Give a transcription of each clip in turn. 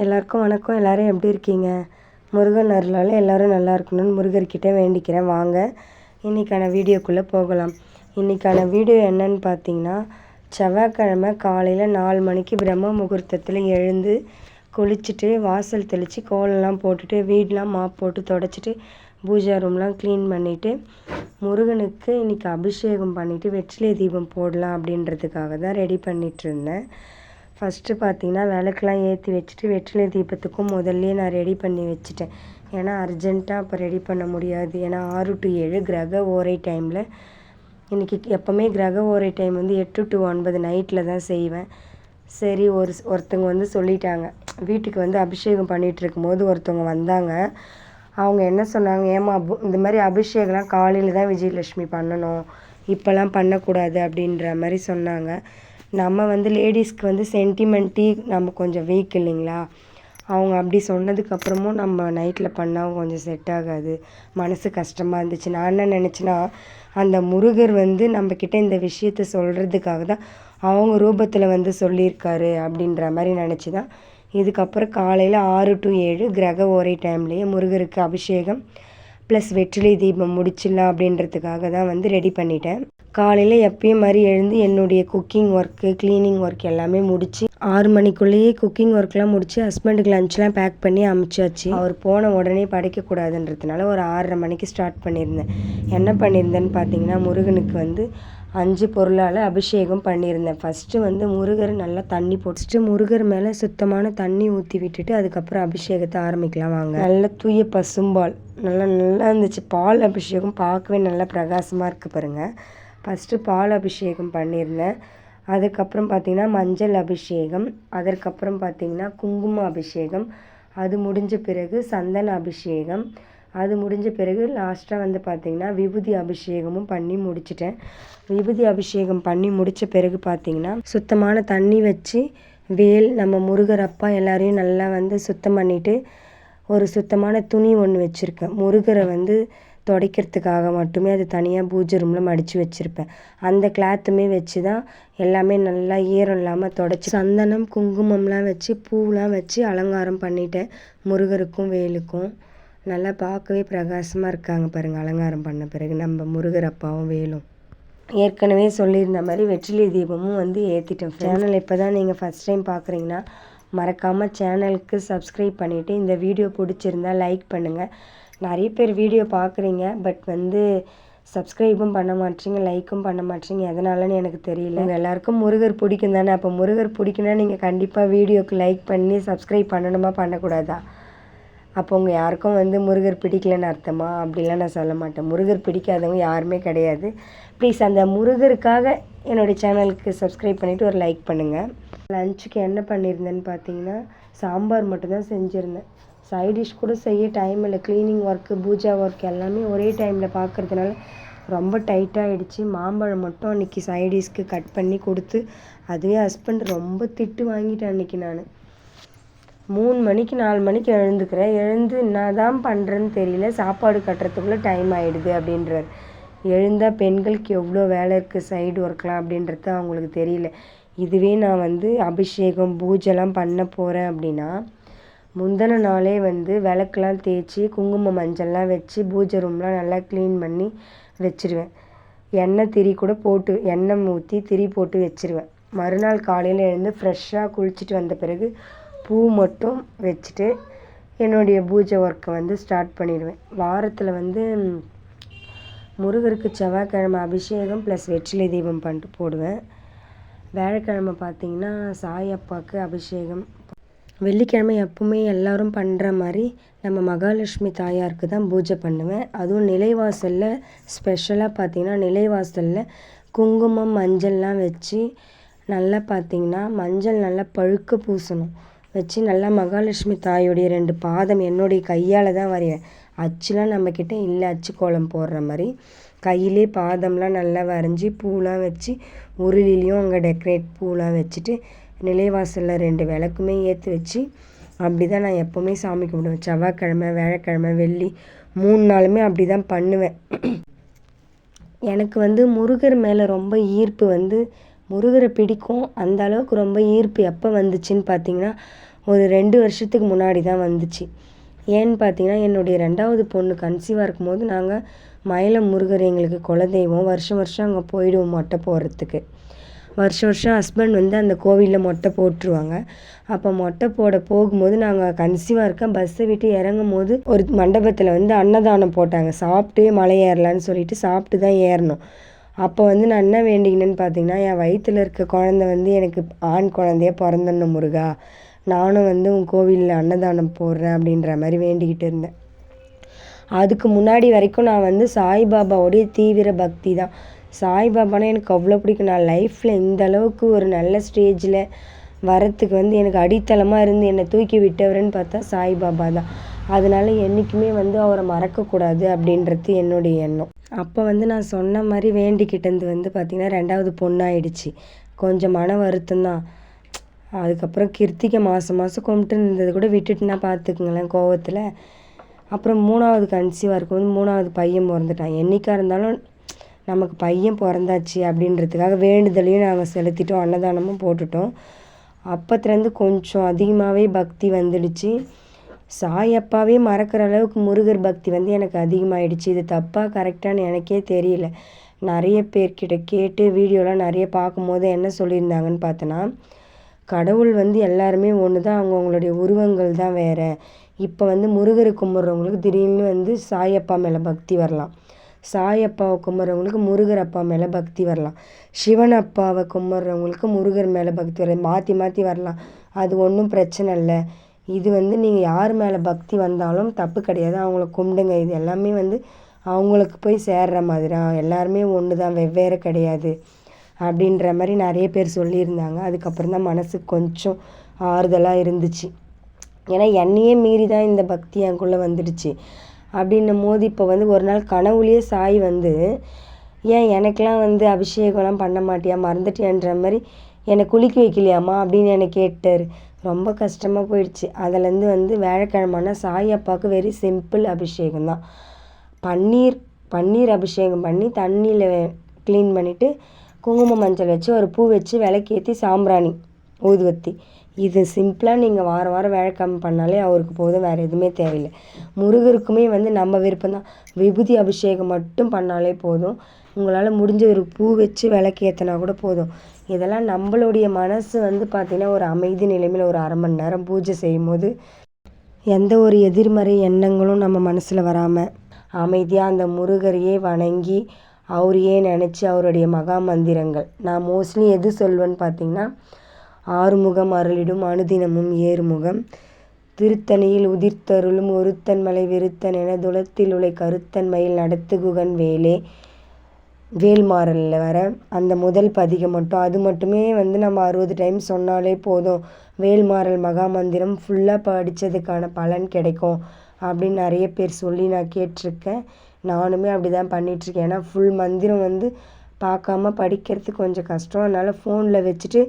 எல்லாருக்கும் வணக்கம். எல்லோரும் எப்படி இருக்கீங்க? முருகன் அருளால் எல்லோரும் நல்லா இருக்கணும்னு முருகர்கிட்ட வேண்டிக்கிறேன். வாங்க இன்றைக்கான வீடியோக்குள்ளே போகலாம். இன்றைக்கான வீடியோ என்னன்னு பார்த்தீங்கன்னா செவ்வாய்க்கிழமை காலையில் நாலு மணிக்கு பிரம்ம முகூர்த்தத்தில் எழுந்து குளிச்சுட்டு வாசல் தெளித்து கோலம்லாம் போட்டுட்டு வீடெலாம் மாப் போட்டு தொடச்சிட்டு பூஜா ரூம்லாம் க்ளீன் பண்ணிவிட்டு முருகனுக்கு இன்றைக்கி அபிஷேகம் பண்ணிவிட்டு வெற்றிலை தீபம் போடலாம் அப்படின்றதுக்காக தான் ரெடி பண்ணிகிட்ருந்தேன் ஃபஸ்ட்டு பார்த்தீங்கன்னா விளக்குலாம் ஏற்றி வச்சுட்டு வெற்றிலை தீபத்துக்கும் முதல்லையே நான் ரெடி பண்ணி வச்சுட்டேன். ஏன்னா அர்ஜென்ட்டாக அப்போ ரெடி பண்ண முடியாது. ஏன்னா ஆறு டு ஏழு கிரக ஓரை டைமில் இன்றைக்கி எப்போவுமே கிரக ஓரை டைம் வந்து எட்டு டு ஒன்பது நைட்டில் தான் செய்வேன். சரி ஒரு ஒருத்தவங்க வந்து சொல்லிட்டாங்க. வீட்டுக்கு வந்து அபிஷேகம் பண்ணிகிட்ருக்கும் போது ஒருத்தவங்க வந்தாங்க. அவங்க என்ன சொன்னாங்க? ஏமா இந்த மாதிரி அபிஷேகம்லாம் காலையில் தான் விஜயலட்சுமி பண்ணணும். இப்போல்லாம் பண்ணக்கூடாது அப்படின்ற மாதிரி சொன்னாங்க. நம்ம வந்து லேடிஸ்க்கு வந்து சென்டிமெண்ட்டி நம்ம கொஞ்சம் வீக் இல்லைங்களா? அவங்க அப்படி சொன்னதுக்கப்புறமும் நம்ம நைட்டில் பண்ணால் கொஞ்சம் செட் ஆகாது. மனசு கஷ்டமாக இருந்துச்சு. நான் என்ன நினச்சேன்னா அந்த முருகர் வந்து நம்மக்கிட்ட இந்த விஷயத்த சொல்கிறதுக்காக தான் அவங்க ரூபத்தில் வந்து சொல்லியிருக்காரு அப்படின்ற மாதிரி நினச்சி தான். இதுக்கப்புறம் காலையில் ஆறு டு ஏழு கிரக ஓரை டைம்லேயே முருகருக்கு அபிஷேகம் ப்ளஸ் வெற்றிலை தீபம் முடிச்சிடலாம் அப்படின்றதுக்காக தான் வந்து ரெடி பண்ணிட்டேன். காலையில் எப்பயும் மாதிரி எழுந்து என்னுடைய குக்கிங் ஒர்க்கு க்ளீனிங் ஒர்க் எல்லாமே முடித்து ஆறு மணிக்குள்ளேயே குக்கிங் ஒர்க்லாம் முடித்து ஹஸ்பண்டுக்கு லஞ்ச்லாம் பேக் பண்ணி அமுச்சாச்சு. அவர் போன உடனே படைக்கக்கூடாதுன்றதுனால ஒரு ஆறரை மணிக்கு ஸ்டார்ட் பண்ணியிருந்தேன். என்ன பண்ணியிருந்தேன்னு பார்த்தீங்கன்னா முருகனுக்கு வந்து அஞ்சு பொருளால் அபிஷேகம் பண்ணியிருந்தேன். ஃபஸ்ட்டு வந்து முருகர் நல்லா தண்ணி போட்டுட்டு முருகர் மேலே சுத்தமான தண்ணி ஊற்றி விட்டுட்டு அதுக்கப்புறம் அபிஷேகத்தை ஆரம்பிக்கலாம் வாங்க. நல்ல தூய பசும்பால் நல்லா நல்லா இருந்துச்சு. பால் அபிஷேகம் பார்க்கவே நல்லா பிரகாசமாக இருக்குது பாருங்கள் ஃபஸ்ட்டு பால் அபிஷேகம் பண்ணியிருந்தேன். அதுக்கப்புறம் பார்த்திங்கன்னா மஞ்சள் அபிஷேகம் அதற்கப்புறம் பார்த்திங்கன்னா குங்கும அபிஷேகம் அது முடிஞ்ச பிறகு சந்தன அபிஷேகம் அது முடிஞ்ச பிறகு லாஸ்ட்டாக வந்து பார்த்திங்கன்னா விபூதி அபிஷேகமும் பண்ணி முடிச்சிட்டேன். விபூதி அபிஷேகம் பண்ணி முடித்த பிறகு பார்த்திங்கன்னா சுத்தமான தண்ணி வச்சு வேல் நம்ம முருகர் அப்பா எல்லாரையும் நல்லா வந்து சுத்தம் பண்ணிவிட்டு ஒரு சுத்தமான துணி ஒன்று வச்சுருக்கேன். முருகரை வந்து துடைக்கிறதுக்காக மட்டுமே அது தனியாக பூஜை ரூமில் மடித்து வச்சுருப்பேன். அந்த கிளாத்துமே வச்சு தான் எல்லாமே நல்லா ஈரம் இல்லாமல் தொடச்சி சந்தனம் குங்குமம்லாம் வச்சு பூவெலாம் வச்சு அலங்காரம் பண்ணிட்டேன். முருகருக்கும் வேலுக்கும். நல்லா பார்க்கவே பிரகாசமாக இருக்காங்க பாருங்கள் அலங்காரம் பண்ண பிறகு. நம்ம முருகர் அப்பாவும் வேலும். ஏற்கனவே சொல்லியிருந்த மாதிரி வெற்றிலை தீபமும் வந்து ஏற்றிட்டேன் சேனல் இப்போ தான் நீங்கள் ஃபஸ்ட் டைம் பார்க்குறீங்கன்னா மறக்காமல் சேனலுக்கு சப்ஸ்கிரைப் பண்ணிவிட்டு இந்த வீடியோ பிடிச்சிருந்தா லைக் பண்ணுங்கள் நிறைய பேர் வீடியோ பார்க்குறீங்க பட் வந்து சப்ஸ்கிரைபும் பண்ண மாட்டீங்க லைக்கும் பண்ண மாட்டீங்க. எதனாலன்னு எனக்கு தெரியல. உங்கள் எல்லாருக்கும் முருகர் பிடிக்கும் தானே? அப்போ முருகர் பிடிக்குன்னா நீங்கள் கண்டிப்பாக வீடியோக்கு லைக் பண்ணி சப்ஸ்கிரைப் பண்ணணுமா பண்ணக்கூடாதா? அப்போ உங்கள் யாருக்கும் வந்து முருகர் பிடிக்கலன்னு அர்த்தமா? அப்படிலாம் நான் சொல்ல மாட்டேன். முருகர் பிடிக்காதவங்க யாருமே கிடையாது. ப்ளீஸ் அந்த முருகருக்காக என்னுடைய சேனலுக்கு சப்ஸ்கிரைப் பண்ணிவிட்டு ஒரு லைக் பண்ணுங்கள் லஞ்சுக்கு என்ன பண்ணியிருந்தேன்னு பார்த்தீங்கன்னா சாம்பார் மட்டும்தான் செஞ்சுருந்தேன். சைடிஷ் கூட செய்ய டைம் இல்லை. க்ளீனிங் ஒர்க்கு பூஜா ஒர்க் எல்லாமே ஒரே டைமில் பார்க்குறதுனால ரொம்ப டைட்டாகிடுச்சு மாம்பழம் மட்டும் அன்றைக்கி சைடிஷ்க்கு கட் பண்ணி கொடுத்து அதுவே ஹஸ்பண்ட் ரொம்ப திட்டு வாங்கிட்டேன் அன்றைக்கி நான். மூணு மணிக்கு நாலு மணிக்கு எழுந்துக்கிறேன். எழுந்து என்ன தான் பண்ணுறேன்னு தெரியல. சாப்பாடு கட்டுறதுக்குள்ளே டைம் ஆகிடுது அப்படின்றார். எழுந்தால் பெண்களுக்கு எவ்வளோ வேலை இருக்குது சைடு ஒர்க்லாம் அப்படின்றது அவங்களுக்கு தெரியல. இதுவே நான் வந்து அபிஷேகம் பூஜைலாம் பண்ண போகிறேன் அப்படின்னா முந்தின நாளே வந்து விளக்குலாம் தேய்ச்சி குங்குமம் மஞ்சள்லாம் வச்சு பூஜை ரூம்லாம் நல்லா க்ளீன் பண்ணி வச்சுருவேன். எண்ணெய் திரி கூட போட்டு எண்ணெய் ஊற்றி திரி போட்டு வச்சுருவேன். மறுநாள் காலையில் எழுந்து ஃப்ரெஷ்ஷாக குளிச்சுட்டு வந்த பிறகு பூ மட்டும் வச்சுட்டு என்னுடைய பூஜை ஒர்க்கை வந்து ஸ்டார்ட் பண்ணிடுவேன். வாரத்தில் வந்து முருகருக்கு செவ்வாய்க்கிழமை அபிஷேகம் ப்ளஸ் வெற்றிலை தீபம் பண்ணிட்டு போடுவேன். வியாழக்கிழமை பார்த்திங்கன்னா சாயப்பாவுக்கு அபிஷேகம் வெள்ளிக்கிழமை எப்பவுமே எல்லாரும் பண்ணுற மாதிரி நம்ம மகாலட்சுமி தாயாருக்கு தான் பூஜை பண்ணுவேன். அதுவும் நிலைவாசலில் ஸ்பெஷலாக பார்த்திங்கன்னா நிலைவாசலில் குங்குமம் மஞ்சள்லாம் வச்சு நல்லா பார்த்திங்கன்னா மஞ்சள் நல்லா பழுக்க பூசணும். வச்சு நல்லா மகாலட்சுமி தாயுடைய ரெண்டு பாதம் என்னுடைய கையால் தான் வரைவேன். அச்சுலாம் நம்மக்கிட்ட இல்லை அச்சு கோலம் போடுற மாதிரி. கையிலே பாதம்லாம் நல்லா வரைஞ்சி பூலாம் வச்சு உருளிலையும் அங்கே டெக்கரேட் பூலாம் வச்சுட்டு நிலைவாசலில் ரெண்டு விளக்குமே ஏற்றி வச்சு அப்படி தான் நான் எப்போவுமே சாமி கும்பிடுவேன். செவ்வாய்க்கிழமை வியாழக்கிழமை வெள்ளி மூணு நாளுமே அப்படி தான் பண்ணுவேன். எனக்கு வந்து முருகர் மேலே ரொம்ப ஈர்ப்பு வந்து முருகரை பிடிக்கும். அந்த அளவுக்கு ரொம்ப ஈர்ப்பு எப்போ வந்துச்சுன்னு பார்த்தீங்கன்னா ஒரு ரெண்டு வருஷத்துக்கு முன்னாடி தான் வந்துச்சு. ஏன்னு பார்த்தீங்கன்னா என்னுடைய ரெண்டாவது பொண்ணு கன்சீவாக இருக்கும்போது நாங்கள் மயிலம் முருகர் எங்களுக்கு குலதெய்வம். வருஷம் வருஷம் அங்கே போயிடுவோம் மொட்டை போடுறதுக்கு வருஷம் வருஷம் ஹஸ்பண்ட் வந்து அந்த கோவிலில் மொட்டை போட்டுருவாங்க. அப்போ மொட்டை போட போகும்போது நாங்கள் கன்சீவாக இருக்க பஸ்ஸை விட்டு இறங்கும் போது ஒரு மண்டபத்தில் வந்து அன்னதானம் போட்டாங்க. சாப்பிட்டே மலை ஏறலான்னு சொல்லிட்டு சாப்பிட்டு தான் ஏறணும். அப்போ வந்து நான் என்ன வேண்டிக்கினேன்னு பார்த்தீங்கன்னா என் வயிற்றில் இருக்க குழந்த வந்து எனக்கு ஆண் குழந்தைய பிறந்தணும் முருகா. நானும் வந்து உன் கோவிலில் அன்னதானம் போடுறேன் அப்படின்ற மாதிரி வேண்டிக்கிட்டு இருந்தேன். அதுக்கு முன்னாடி வரைக்கும் நான் வந்து சாய்பாபாவுடைய தீவிர பக்தி தான். சாய்பாபானா எனக்கு அவ்வளோ பிடிக்கும். நான் லைஃப்பில் இந்த அளவுக்கு ஒரு நல்ல ஸ்டேஜில் வரத்துக்கு வந்து எனக்கு அடித்தளமாக இருந்து என்னை தூக்கி விட்டவருன்னு பார்த்தா சாய்பாபா தான். அதனால என்றைக்குமே வந்து அவரை மறக்கக்கூடாது அப்படின்றது என்னுடைய எண்ணம். அப்போ வந்து நான் சொன்ன மாதிரி வேண்டிக்கிட்டது வந்து பார்த்திங்கன்னா ரெண்டாவது பொண்ணாயிடுச்சு. கொஞ்சம் மன வருத்தம் தான். அதுக்கப்புறம் கிருத்திகை மாதம் மாதம் கும்பிட்டு இருந்தது கூட விட்டுட்டுனா பார்த்துக்குங்களேன் கோவத்தில். அப்புறம் மூணாவது கன்சீவாக இருக்கும்போது மூணாவது பையன் பிறந்துட்டான். என்றைக்கா இருந்தாலும் நமக்கு பையன் பிறந்தாச்சு அப்படின்றதுக்காக வேண்டுதலையும் நாங்கள் செலுத்திட்டோம் அன்னதானமும் போட்டுட்டோம். அப்பத்துலேருந்து கொஞ்சம் அதிகமாகவே பக்தி வந்துடுச்சு. சாயப்பாவே மறக்கிற அளவுக்கு முருகர் பக்தி வந்து எனக்கு அதிகமாகிடுச்சு இது தப்பாக கரெக்டானு எனக்கே தெரியல. நிறைய பேர்கிட்ட கேட்டு வீடியோலாம் நிறைய பார்க்கும்போது என்ன சொல்லியிருந்தாங்கன்னு பார்த்தோன்னா கடவுள் வந்து எல்லாருமே ஒன்று தான் அவங்கவுங்களுடைய உருவங்கள் தான் வேறு. இப்போ வந்து முருகரை கும்பிட்றவங்களுக்கு திடீர்னு வந்து சாயப்பா மேலே பக்தி வரலாம். சாயப்பாவை கும்பிட்றவங்களுக்கு முருகர் அப்பா மேலே பக்தி வரலாம். சிவன் அப்பாவை கும்பிட்றவங்களுக்கு முருகர் மேலே பக்தி வரலாம். மாற்றி மாற்றி வரலாம். அது ஒன்றும் பிரச்சனை இல்லை. இது வந்து நீங்கள் யார் மேலே பக்தி வந்தாலும் தப்பு கிடையாது. அவங்கள கும்பிடுங்க. இது எல்லாமே வந்து அவங்களுக்கு போய் சேர்ற மாதிரி. எல்லாருமே ஒன்று தான் வெவ்வேறு கிடையாது. அப்படின்ற மாதிரி நிறைய பேர் சொல்லியிருந்தாங்க. அதுக்கப்புறம் தான் மனசுக்கு கொஞ்சம் ஆறுதலாக இருந்துச்சு. ஏன்னா என்னையே மீறி தான் இந்த பக்தி எனக்குள்ளே வந்துடுச்சு. அப்படின்னும் போது இப்போ வந்து ஒரு நாள் கனவுலேயே சாய் வந்து ஏன் எனக்கெலாம் வந்து அபிஷேகம்லாம் பண்ண மாட்டியா? மறந்துட்டியான்ற மாதிரி என்னை குளிக்க வைக்கலையாம்மா? அப்படின்னு என்னை கேட்டார். ரொம்ப கஷ்டமாக போயிடுச்சு. அதுலேருந்து வந்து வியாழக்கிழமைனா சாய் அப்பாவுக்கு வெரி சிம்பிள் அபிஷேகம் தான் பன்னீர் பன்னீர் அபிஷேகம் பண்ணி தண்ணியில் க்ளீன் பண்ணிவிட்டு குங்கும மஞ்சள் வச்சு ஒரு பூ வச்சு விளக்கேற்றி சாம்பிராணி ஊதுவத்தி. இது சிம்பிளாக நீங்கள் வாரம் வாரம் வியாழக்கிழமை பண்ணாலே அவருக்கு போதும் வேறு எதுவுமே தேவையில்லை. முருகருக்குமே வந்து நம்ம விருப்பம் தான் விபூதி அபிஷேகம் மட்டும் பண்ணாலே போதும். உங்களால் முடிஞ்ச ஒரு பூ வச்சு விளக்கேற்றினா கூட போதும். இதெல்லாம் நம்மளுடைய மனசு வந்து பார்த்திங்கன்னா ஒரு அமைதி நிலைமையில் ஒரு அரை மணி நேரம் பூஜை செய்யும் போது எந்த ஒரு எதிர்மறை எண்ணங்களும் நம்ம மனசில் வராமல் அமைதியாக அந்த முருகரையே வணங்கி அவரையே நினச்சி அவருடைய மகா மந்திரங்கள். நான் மோஸ்ட்லி எது சொல்வேன்னு பார்த்தீங்கன்னா ஆறுமுகம் அருளிடும் அனுதினமும் ஏறுமுகம். திருத்தணியில் உதிர்த்தருளும் ஒருத்தன் மலை விருத்தன் என துளத்தில் உலை கருத்தன் மயில் நடத்துகுகன் வேலே. வேல்மாறலில் வர. அந்த முதல் பதிகம் மட்டும். அது மட்டுமே வந்து நம்ம அறுபது டைம் சொன்னாலே போதும். வேல்மாறல் மகா மந்திரம் ஃபுல்லாக படித்ததுக்கான பலன் கிடைக்கும் அப்படின்னு நிறைய பேர் சொல்லி நான் கேட்டிருக்கேன். நானுமே அப்படி தான் பண்ணிகிட்ருக்கேன் ஏன்னா ஃபுல் மந்திரம் வந்து பார்க்காம படிக்கிறது கொஞ்சம் கஷ்டம். அதனால் ஃபோனில் வச்சுட்டு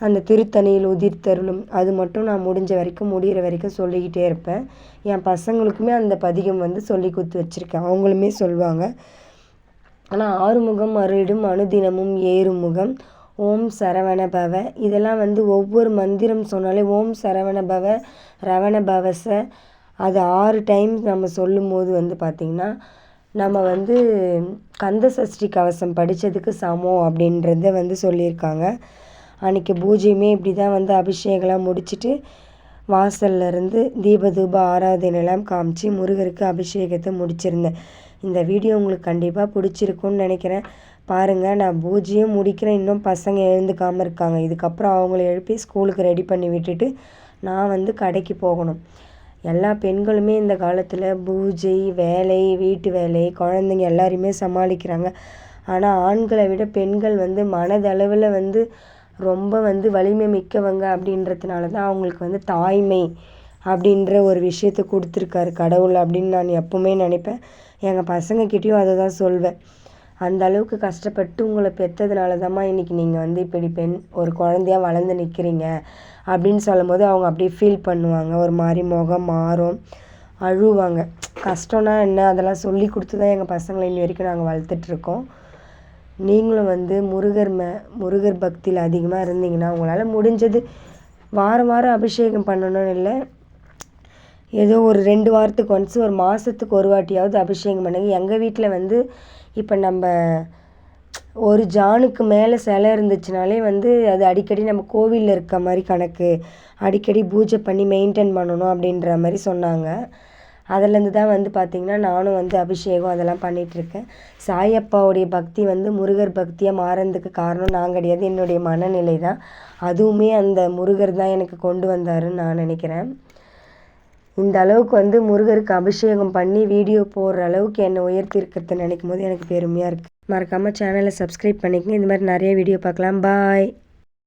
அந்த திருத்தணியில் உதிர்த்தருளும். அது மட்டும் நான் முடிஞ்ச வரைக்கும் முடிகிற வரைக்கும் சொல்லிக்கிட்டே இருப்பேன். என் பசங்களுக்குமே அந்த பதிகம் வந்து சொல்லி கொடுத்து வச்சுருக்கேன். அவங்களுமே சொல்லுவாங்க. ஆனால் ஆறுமுகம் அருளிடும் அனுதினமும் ஏறுமுகம். ஓம் சரவண பவ இதெல்லாம் வந்து ஒவ்வொரு மந்திரம் சொன்னாலே ஓம் சரவண பவ ரவண பவச அது ஆறு டைம் நம்ம சொல்லும் போது வந்து பார்த்திங்கன்னா நம்ம வந்து கந்த சஷ்டி கவசம் படித்ததுக்கு சமம் அப்படின்றத வந்து சொல்லியிருக்காங்க. அன்றைக்கி பூஜையுமே இப்படி தான் வந்து அபிஷேகம்லாம் முடிச்சுட்டு வாசல்ல இருந்து தீப தூப ஆராதனைலாம் காமிச்சு முருகருக்கு அபிஷேகத்தை முடிச்சிருந்தேன். இந்த வீடியோ உங்களுக்கு கண்டிப்பாக பிடிச்சிருக்குன்னு நினைக்கிறேன். பாருங்கள் நான் பூஜையும் முடிக்கிறேன். இன்னும் பசங்க எழுந்துக்காமல் இருக்காங்க. இதுக்கப்புறம் அவங்கள எழுப்பி ஸ்கூலுக்கு ரெடி பண்ணி விட்டுட்டு நான் வந்து கடைக்கு போகணும். எல்லா பெண்களுமே இந்த காலத்தில் பூஜை வேலை வீட்டு வேலை குழந்தைங்க எல்லாரையுமே சமாளிக்கிறாங்க. ஆனால் ஆண்களை விட பெண்கள் வந்து மனதளவில் வந்து ரொம்ப வந்து வலிமை மிக்கவங்க அப்படின்றதுனால தான் அவங்களுக்கு வந்து தாய்மை அப்படின்ற ஒரு விஷயத்த கொடுத்துருக்காரு கடவுள் அப்படின்னு நான் எப்போவுமே நினைப்பேன். எங்கள் பசங்கக்கிட்டேயும் அதை தான் சொல்வேன். அந்த அளவுக்கு கஷ்டப்பட்டு உங்களை பெற்றதுனால தான்மா இன்றைக்கி நீங்கள் வந்து இப்படி பெண் ஒரு குழந்தையா வளர்ந்து நிற்கிறீங்க அப்படின்னு சொல்லும் போது அவங்க அப்படியே ஃபீல் பண்ணுவாங்க. ஒரு மாதிரி முகம் மாறும் அழுவாங்க. கஷ்டம்னா என்ன? அதெல்லாம் சொல்லி கொடுத்து தான் எங்கள் பசங்களை இன்னி வரைக்கும் நாங்கள் வளர்த்துட்ருக்கோம் நீங்களும் வந்து முருகர் மே முருகர் பக்தியில் அதிகமாக இருந்தீங்கன்னா உங்களால் முடிஞ்சது வாரம் வாரம் அபிஷேகம் பண்ணணும்னு இல்லை. ஏதோ ஒரு ரெண்டு வாரத்துக்கு ஒன்ஸ் ஒரு மாதத்துக்கு ஒரு வாட்டியாவது அபிஷேகம் பண்ணுங்க. எங்கள் வீட்டில் வந்து இப்போ நம்ம ஒரு ஜானுக்கு மேலே சிலை இருந்துச்சுனாலே வந்து அது அடிக்கடி நம்ம கோவிலில் இருக்க மாதிரி கணக்கு அடிக்கடி பூஜை பண்ணி மெயின்டைன் பண்ணணும் அப்படின்ற மாதிரி சொன்னாங்க. அதுலேருந்து தான் வந்து பார்த்திங்கன்னா நானும் வந்து அபிஷேகம் அதெல்லாம் பண்ணிகிட்ருக்கேன். சாயப்பாவுடைய பக்தி வந்து முருகர் பக்தியாக மாறதுக்கு காரணம் நான் கிடையாது என்னுடைய மனநிலை தான். அதுவுமே அந்த முருகர் தான் எனக்கு கொண்டு வந்தாருன்னு நான் நினைக்கிறேன். இந்த அளவுக்கு வந்து முருகருக்கு அபிஷேகம் பண்ணி வீடியோ போடுற அளவுக்கு என்னை உயர்த்தி இருக்கிறத நினைக்கும் போது எனக்கு பெருமையாக இருக்குது மறக்காமல் சேனலை சப்ஸ்கிரைப் பண்ணிக்கங்க. இந்த மாதிரி நிறைய வீடியோ பார்க்கலாம். பாய்